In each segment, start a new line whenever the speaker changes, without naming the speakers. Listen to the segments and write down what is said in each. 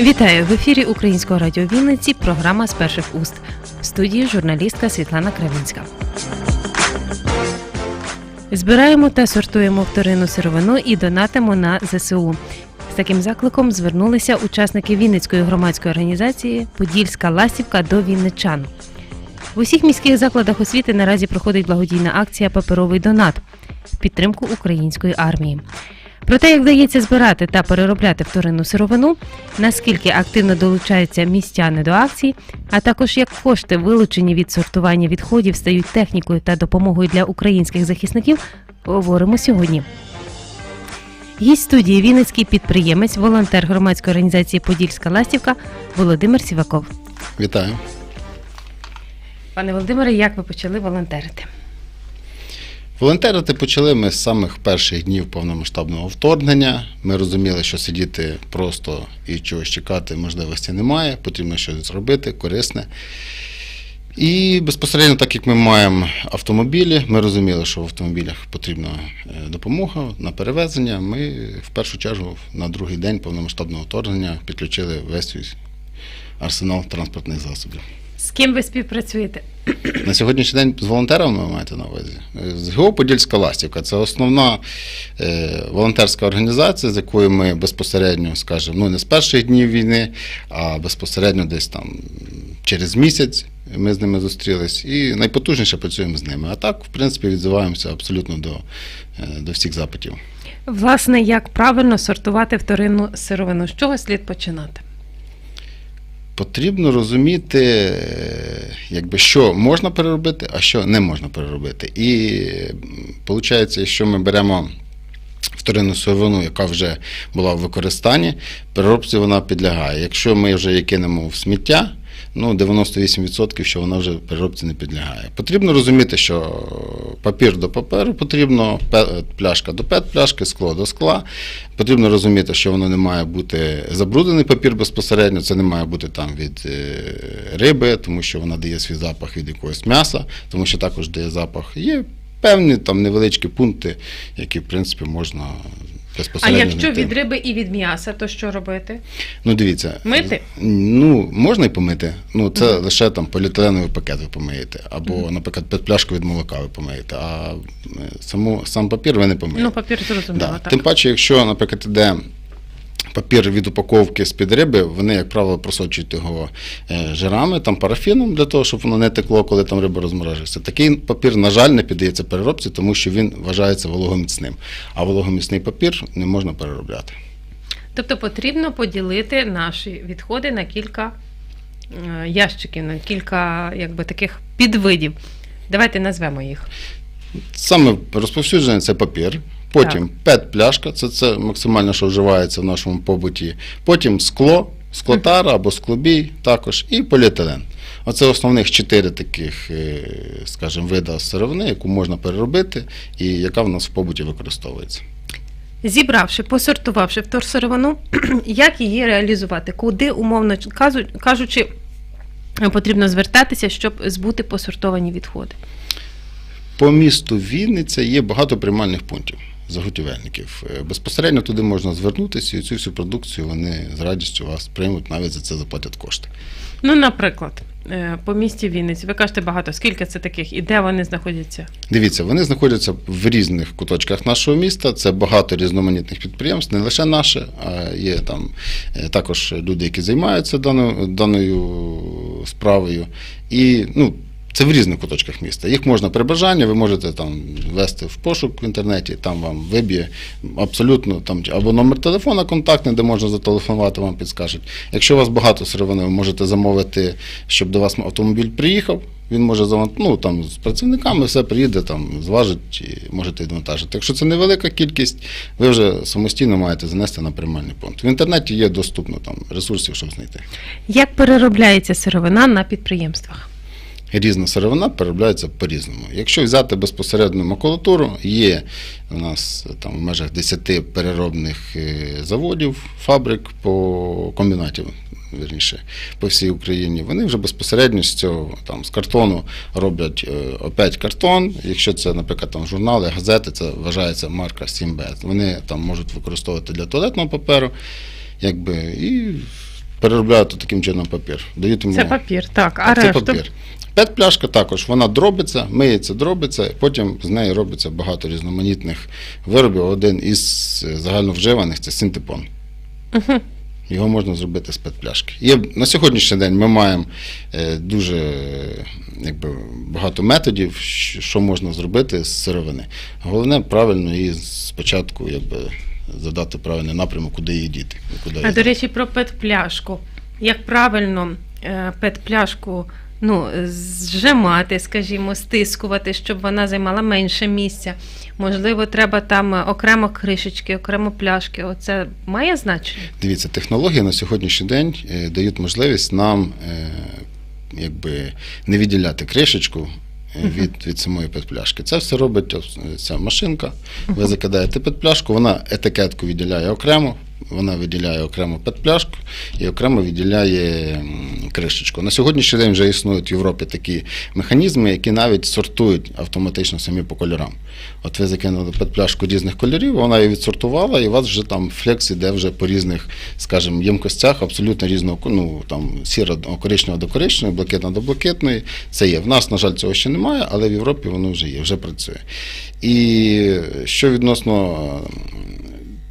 Вітаю в ефірі Українського радіо Вінниці. Програма з перших уст. В студії журналістка Світлана Кравінська. Збираємо та сортуємо вторинну сировину і донатимо на ЗСУ. З таким закликом звернулися учасники Вінницької громадської організації Подільська ластівка до вінничан. В усіх міських закладах освіти наразі проходить благодійна акція Паперовий донат в підтримку української армії. Про те, як вдається збирати та переробляти вторинну сировину, наскільки активно долучаються містяни до акцій, а також як кошти, вилучені від сортування відходів, стають технікою та допомогою для українських захисників, говоримо сьогодні. Гість студії Вінницький підприємець, волонтер громадської організації Подільська ластівка Володимир Сіваков.
Вітаю.
Пане Володимире, як ви почали волонтерити?
Волонтерити почали ми з самих перших днів повномасштабного вторгнення. Ми розуміли, що сидіти просто і чогось чекати можливості немає, потрібно щось зробити, корисне. І безпосередньо, так як ми маємо автомобілі, ми розуміли, що в автомобілях потрібна е, допомога на перевезення. Ми в першу чергу на другий день повномасштабного вторгнення підключили весь арсенал транспортних засобів.
З ким ви співпрацюєте?
На сьогоднішній день з волонтерами ви маєте на увазі. З ГО Подільська Ластівка це основна е, волонтерська організація, з якою ми безпосередньо, скажімо, ну не з перших днів війни, а безпосередньо десь там через місяць ми з ними зустрілись і найпотужніше працюємо з ними. А так, в принципі, відзиваємося абсолютно до, е, до всіх запитів.
Власне, як правильно сортувати вторинну сировину? З чого слід починати?
Потрібно розуміти, е, якби, що можна переробити, а що не можна переробити. І виходить, якщо ми беремо вторинну сировину, яка вже була в використанні, переробці вона підлягає. Якщо ми вже її кинемо в сміття, ну 98% що вона вже переробці не підлягає. Потрібно розуміти, що папір до паперу потрібно, пляшка до пет-пляшки, скло до скла. Потрібно розуміти, що воно не має бути забруднений папір безпосередньо, це не має бути там від е, риби, тому що вона дає свій запах від якогось м'яса, тому що також дає запах. Є певні там невеличкі пункти, які в принципі можна
А якщо від риби і від м'яса, то що робити?
Ну, дивіться.
Мити?
Ну, можна і помити. Ну, це лише там поліетиленовий пакет ви помиєте. Або, наприклад, пляшку від молока ви помиєте, а е, саму, сам папір ви не помиєте.
Ну, папір зрозуміло,
да.
так.
Тим паче, якщо, наприклад, іде папір від упаковки з-під риби, вони, як правило, просочують його е, жирами, там, парафіном, для того, щоб воно не текло, коли там риба розморожується. Такий папір, на жаль, не піддається переробці, тому що він вважається вологоміцним. А вологоміцний папір не можна переробляти.
Тобто потрібно поділити наші відходи на кілька е, ящиків, на кілька якби таких підвидів. Давайте назвемо їх.
Саме розповсюджений це папір. Потім пет-пляшка, це, це максимально, що вживається в нашому побуті. Потім скло, склотара або склобій також, і поліетилен. Оце основних чотири таких, е, скажімо, вида сировини, яку можна переробити і яка в нас в побуті використовується.
Зібравши, посортувавши вторсировину, як її реалізувати? Куди, умовно кажучи, потрібно звертатися, щоб збути посортовані відходи?
По місту Вінниця є багато приймальних пунктів заготівельників. Е, Безпосередньо туди можна звернутися і цю всю продукцію вони з радістю вас приймуть, навіть за це заплатять кошти.
Ну, наприклад, е, по місті Вінниці, ви кажете багато, скільки це таких і де вони знаходяться?
Дивіться, вони знаходяться в різних куточках нашого міста. Це багато різноманітних підприємств, не лише наше, а є там е, також люди, які займаються даною, даною справою. І ну, це в різних куточках міста. Їх можна при бажанні, ви можете там ввести в пошук в інтернеті, там вам виб'є абсолютно там або номер телефона контактний, де можна зателефонувати, вам підскажуть. Якщо у вас багато сировини, ви можете замовити, щоб до вас автомобіль приїхав. Він може ну, там, з працівниками все приїде, там, зважить і можете відвантажити. Якщо це невелика кількість, ви вже самостійно маєте занести на приймальний пункт. В інтернеті є доступно там ресурсів, щоб знайти.
Як переробляється сировина на підприємствах?
Різна сировина переробляється по-різному. Якщо взяти безпосередньо макулатуру, є у нас там в межах 10 переробних е, заводів, фабрик по комбінатів. Вірніше, по всій Україні, вони вже безпосередньо з цього там з картону роблять е, опять картон. Якщо це, наприклад, там журнали, газети, це вважається марка 7Б. Вони там можуть використовувати для туалетного паперу, якби і переробляють таким чином папір. Дають йому
Це папір, так, а
це
решту?
Папір. Пет-пляшка також, вона дробиться, миється, дробиться, потім з неї робиться багато різноманітних виробів. Один із е, загальновживаних це синтепон.
Мгм.
Його можна зробити з пет-пляшки. Є, на сьогоднішній день ми маємо е, дуже якби, багато методів, що що можна зробити з сировини. Головне правильно її спочатку якби, задати правильний напрямок, куди її діти. Куди
А
її
до речі, про пет-пляшку. Як правильно е, пет-пляшку ну, зжимати, скажімо, стискувати, щоб вона займала менше місця. Можливо, треба там е, окремо кришечки, окремо пляшки. Оце має значення?
Дивіться, технології на сьогоднішній день е, дають можливість нам е, якби, не відділяти кришечку. Від, від самої петпляшки. Це все робить ця машинка. Ви закидаєте петпляшку, вона етикетку відділяє окремо, вона виділяє окремо петпляшку і окремо відділяє кришечку. На сьогоднішній день вже існують в Європі такі механізми, які навіть сортують автоматично самі по кольорам. От ви закинули петпляшку різних кольорів, вона її відсортувала, і у вас вже там флекс іде вже по різних, скажімо, ємкостях абсолютно різного, ну там сіра коричнева до коричневої, блакитна до блакитної. Це є. В нас, на жаль, цього ще немає, але в Європі воно вже є, вже працює. І що відносно.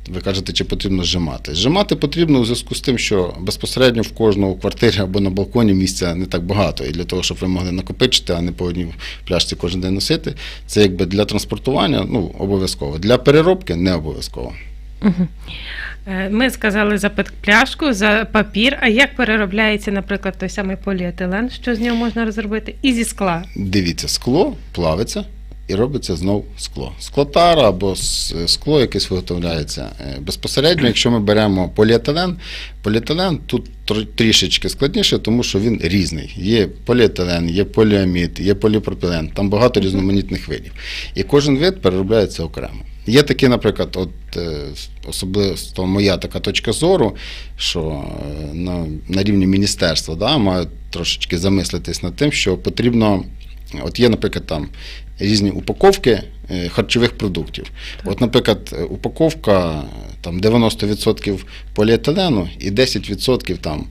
Ви кажете, чи потрібно зжимати? Зжимати потрібно у зв'язку з тим, що безпосередньо в кожному квартирі або на балконі місця не так багато. І для того, щоб ви могли накопичити, а не по одній пляшці кожен день носити, це якби для транспортування ну, обов'язково. Для переробки не обов'язково.
Е, Ми сказали за пет-пляшку, за папір. А як переробляється, наприклад, той самий поліетилен, що з нього можна розробити? І зі скла.
Дивіться, скло плавиться і робиться знов скло. Склотара або скло якесь виготовляється е, безпосередньо. Якщо ми беремо поліетилен, поліетилен тут трішечки складніше, тому що він різний. Є поліетилен, є поліамід, є поліпропілен, там багато різноманітних видів. І кожен вид переробляється окремо. Є такі, наприклад, от е, особисто моя така точка зору, що е, на, на рівні міністерства да, мають трошечки замислитись над тим, що потрібно. От є, наприклад, там різні упаковки е, харчових продуктів. От, наприклад, е, упаковка е, там 90% поліетилену і 10% там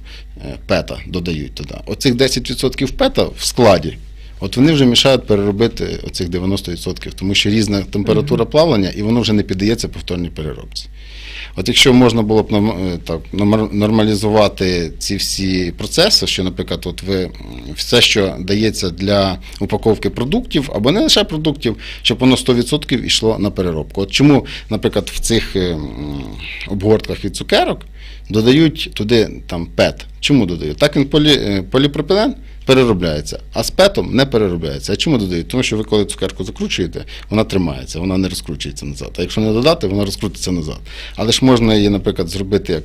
пета додають туди. Оцих 10% пета в складі. От вони вже мішають переробити оцих 90%, тому що різна температура плавлення, і воно вже не піддається повторній переробці. От якщо можна було б е, так, нормалізувати ці всі процеси, що, наприклад, от ви все, що дається для упаковки продуктів, або не лише продуктів, щоб воно 100% йшло на переробку. От чому, наприклад, в цих е, обгортках від цукерок додають туди там пет. Чому додають? Так він полі, е, поліпропілен переробляється, а з петом не переробляється. А чому додають? Тому що ви коли цукерку закручуєте, вона тримається, вона не розкручується назад. А якщо не додати, вона розкрутиться назад. Але ж можна її, наприклад, зробити як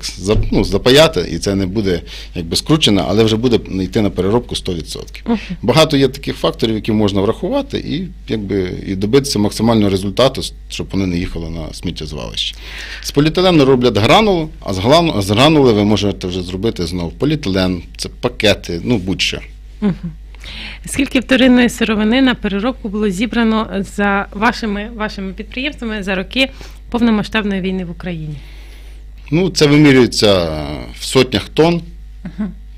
ну, запаяти, і це не буде якби скручено, але вже буде йти на переробку 100%. Багато є таких факторів, які можна врахувати, і якби і добитися максимального результату, щоб вони не їхали на сміттєзвалище. З поліетилену роблять гранулу, а з грану- гранули ви можете вже зробити знов поліетилен, це пакети, ну будь-що.
Скільки вторинної сировини на переробку було зібрано за вашими, вашими підприємствами за роки повномасштабної війни в Україні?
Ну, це вимірюється в сотнях тонн.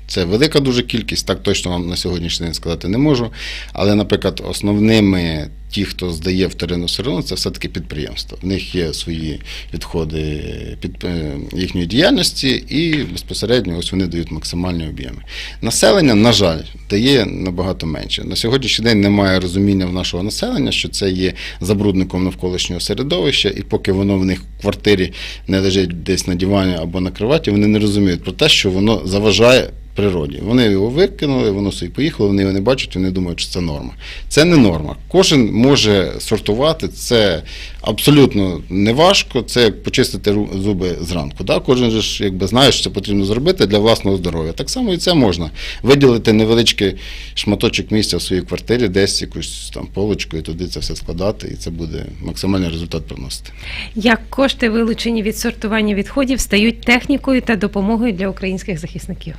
Це велика дуже кількість, так точно вам на сьогоднішній день сказати не можу. Але, наприклад, основними ті, хто здає вторинну сировину, це все-таки підприємства. В них є свої відходи під е, їхньої діяльності, і безпосередньо ось вони дають максимальні об'єми. Населення, на жаль, дає набагато менше. На сьогоднішній день немає розуміння в нашого населення, що це є забрудником навколишнього середовища, і поки воно в них в квартирі не лежить десь на дивані або на кроваті, вони не розуміють про те, що воно заважає. Природі. Вони його викинули, воно собі поїхало, вони його не бачать, вони думають, що це норма. Це не норма. Кожен може сортувати, це абсолютно не важко, це як почистити зуби зранку. Да? Кожен же ж якби знає, що це потрібно зробити для власного здоров'я. Так само і це можна. Виділити невеличкий шматочок місця в своїй квартирі, десь якусь там полочку, і туди це все складати, і це буде максимальний результат приносити.
Як кошти, вилучені від сортування відходів, стають технікою та допомогою для українських захисників?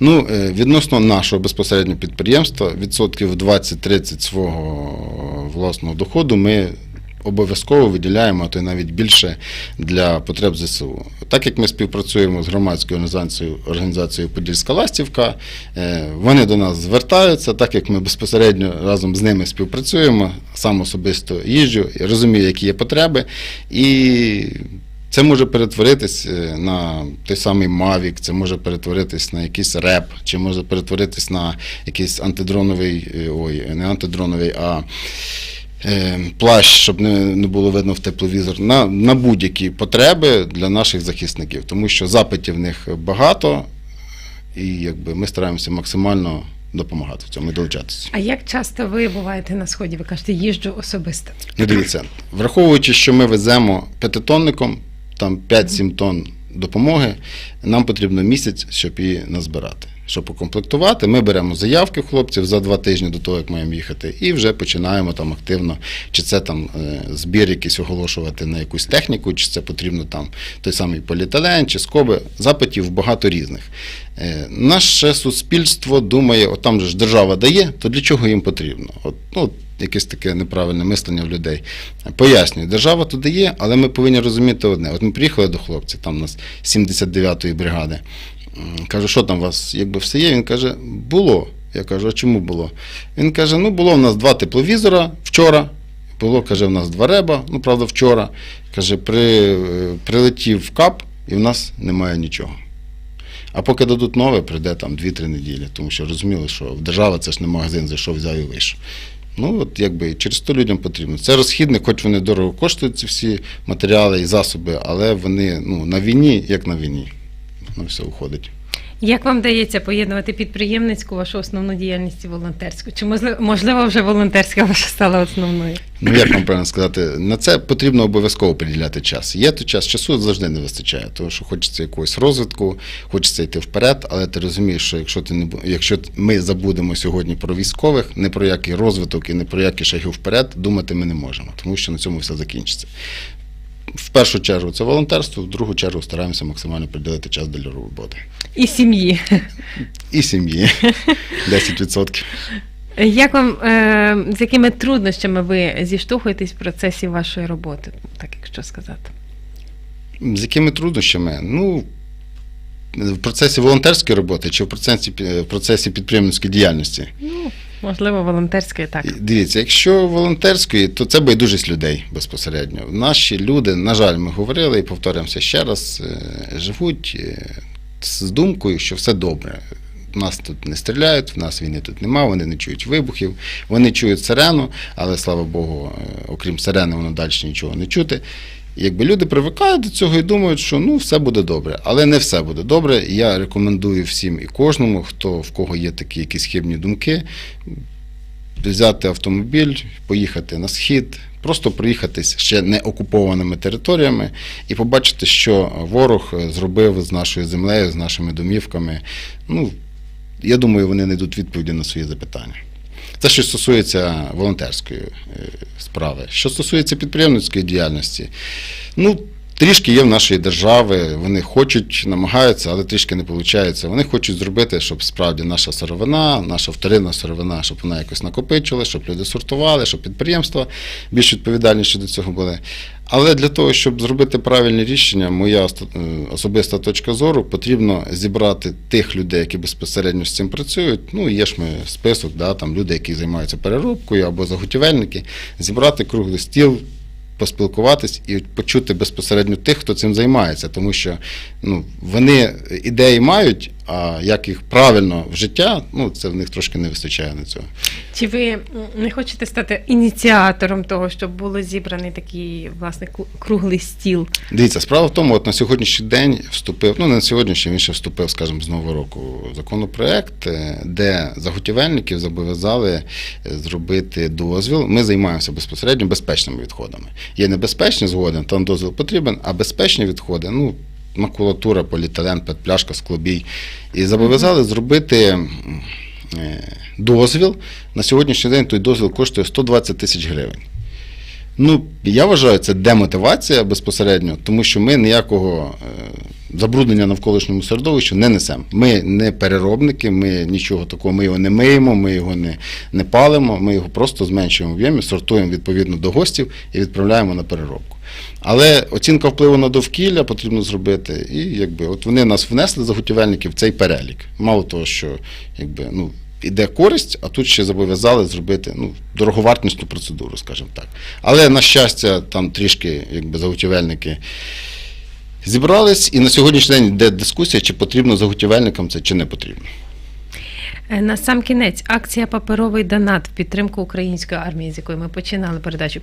Ну, е, відносно нашого безпосередньо підприємства, відсотків 20-30 свого власного доходу ми обов'язково виділяємо, а то й навіть більше для потреб ЗСУ. Так як ми співпрацюємо з громадською організацією, організацією Подільська Ластівка, е, вони до нас звертаються, так як ми безпосередньо разом з ними співпрацюємо, сам особисто їжджу, розумію, які є потреби. І це може перетворитись е, на той самий Mavic, це може перетворитись на якийсь реп, чи може перетворитись на якийсь антидроновий, е, ой, не антидроновий, а е, плащ, щоб не, не було видно в тепловізор, на, на будь-які потреби для наших захисників, тому що запитів в них багато, і якби ми стараємося максимально допомагати в цьому і долучатися.
А як часто ви буваєте на сході? Ви кажете, їжджу особисто.
Ну, дивіться, враховуючи, що ми веземо п'ятитонником, там 5-7 тонн допомоги, нам потрібно місяць, щоб її назбирати. Щоб укомплектувати, ми беремо заявки хлопців за два тижні до того, як маємо їхати, і вже починаємо там активно, чи це там е, збір якийсь оголошувати на якусь техніку, чи це потрібно там той самий поліетилен, чи скоби. Запитів багато різних. Е, Наше суспільство думає, от там же ж держава дає, то для чого їм потрібно? От, ну, якесь таке неправильне мислення в людей. Пояснюю, держава туди є, але ми повинні розуміти одне. От ми приїхали до хлопців, там у нас 79-ї бригади. Кажу, що там у вас, якби все є? Він каже, було. Я кажу, а чому було? Він каже: ну було в нас два тепловізора вчора. Було, каже, в нас два реба, ну правда, вчора. Каже, при, е, прилетів кап, і в нас немає нічого. А поки дадуть нове, прийде там 2-3 неділі, тому що розуміли, що держава це ж не магазин, зайшов, взяв і вийшов. Ну, от якби через то людям потрібно. Це розхідник, хоч вони дорого коштують ці всі матеріали і засоби, але вони ну, на війні, як на війні. Ну, все уходить.
Як вам дається поєднувати підприємницьку вашу основну діяльність і волонтерську? Чи можливо, вже волонтерська ваша стала основною?
Ну, як вам правильно сказати, на це потрібно обов'язково приділяти час. Є то час, часу завжди не вистачає, тому що хочеться якогось розвитку, хочеться йти вперед, але ти розумієш, що якщо ти не якщо ми забудемо сьогодні про військових, не про який розвиток і не про які шаги вперед, думати ми не можемо, тому що на цьому все закінчиться. В першу чергу це волонтерство, в другу чергу стараємося максимально приділити час для роботи.
І сім'ї.
І сім'ї 10%.
Як вам е, з якими труднощами ви зіштовхуєтесь в процесі вашої роботи, так якщо сказати?
З якими труднощами? Ну, в процесі волонтерської роботи чи в процесі, в процесі підприємницької діяльності?
Ну, можливо, волонтерської так.
Дивіться, якщо волонтерської, то це байдужість людей безпосередньо. Наші люди, на жаль, ми говорили і повторюємося ще раз, е, живуть е, з думкою, що все добре. Нас тут не стріляють, в нас війни тут нема, вони не чують вибухів, вони чують сирену, але слава Богу, е, окрім сирени, воно далі нічого не чути. Якби люди привикають до цього і думають, що ну все буде добре, але не все буде добре. Я рекомендую всім і кожному, хто в кого є такі якісь хибні думки, взяти автомобіль, поїхати на схід, просто проїхатись ще не окупованими територіями і побачити, що ворог зробив з нашою землею, з нашими домівками. Ну, я думаю, вони знайдуть відповіді на свої запитання. Це що стосується волонтерської е, справи. Що стосується підприємницької діяльності, ну. Трішки є в нашої держави, вони хочуть, намагаються, але трішки не виходить. Вони хочуть зробити, щоб справді наша сировина, наша вторинна сировина, щоб вона якось накопичила, щоб люди сортували, щоб підприємства більш відповідальніші до цього були. Але для того, щоб зробити правильне рішення, моя е, особиста точка зору, потрібно зібрати тих людей, які безпосередньо з цим працюють. Ну, є ж ми список, да, там люди, які займаються переробкою або заготівельники, зібрати круглий стіл, поспілкуватись і почути безпосередньо тих, хто цим займається, тому що ну, вони ідеї мають, а як їх правильно в життя, ну це в них трошки не вистачає на цього.
Чи ви не хочете стати ініціатором того, щоб було зібраний такий власне круглий стіл?
Дивіться, справа в тому, от на сьогоднішній день вступив, ну не на сьогоднішній, він ще вступив, скажімо, з нового року законопроект, е, де заготівельників зобов'язали е, зробити дозвіл. Ми займаємося безпосередньо безпечними відходами. Є небезпечні згоден, там дозвіл потрібен, а безпечні відходи, ну. Макулатура, поліетилен, петпляшка, склобій. І зобов'язали зробити е, дозвіл. На сьогоднішній день той дозвіл коштує 120 тисяч гривень. Ну, я вважаю, це демотивація безпосередньо, тому що ми ніякого е, забруднення навколишньому середовищу не несемо. Ми не переробники, ми нічого такого, ми його не миємо, ми його не, не палимо, ми його просто зменшуємо в об'ємі, сортуємо відповідно до гостів і відправляємо на переробку. Але оцінка впливу на довкілля потрібно зробити, і якби от вони нас внесли заготівельників в цей перелік. Мало того, що якби ну. Іде користь, а тут ще зобов'язали зробити ну, дороговартісну процедуру, скажімо так. Але на щастя, там трішки якби заготівельники зібрались, і на сьогоднішній день йде дискусія, чи потрібно заготівельникам це, чи не потрібно.
Е, На сам кінець акція Паперовий донат в підтримку української армії, з якої ми починали передачу.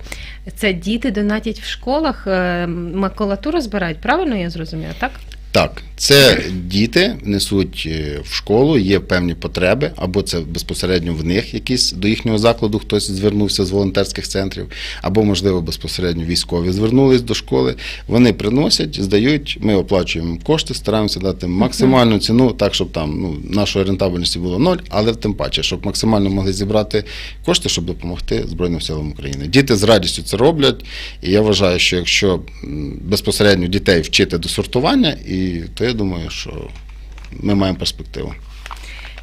Це діти донатять в школах, е, макулатуру збирають. Правильно я зрозуміла, так?
Так, це діти несуть е, в школу, є певні потреби, або це безпосередньо в них якісь до їхнього закладу хтось звернувся з волонтерських центрів, або, можливо, безпосередньо військові звернулись до школи. Вони приносять, здають, ми оплачуємо кошти, стараємося дати максимальну ціну, так, щоб там ну, нашої рентабельності було ноль, але тим паче, щоб максимально могли зібрати кошти, щоб допомогти Збройним силам України. Діти з радістю це роблять, і я вважаю, що якщо безпосередньо дітей вчити до сортування, і то я думаю, що ми маємо перспективу.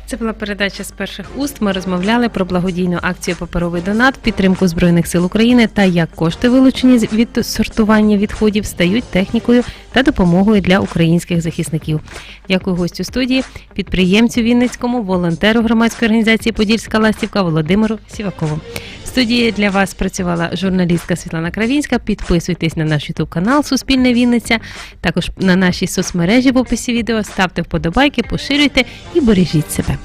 Це була передача з перших уст. Ми розмовляли про благодійну акцію Паперовий донат підтримку Збройних сил України та як кошти, вилучені від сортування відходів, стають технікою та допомогою для українських захисників. Дякую гостю студії, підприємцю Вінницькому, волонтеру громадської організації Подільська ластівка Володимиру Сівакову. В студії для вас працювала журналістка Світлана Кравінська. Підписуйтесь на наш ютуб канал Суспільне Вінниця. Також на нашій соцмережі в описі відео ставте вподобайки, поширюйте і бережіть себе.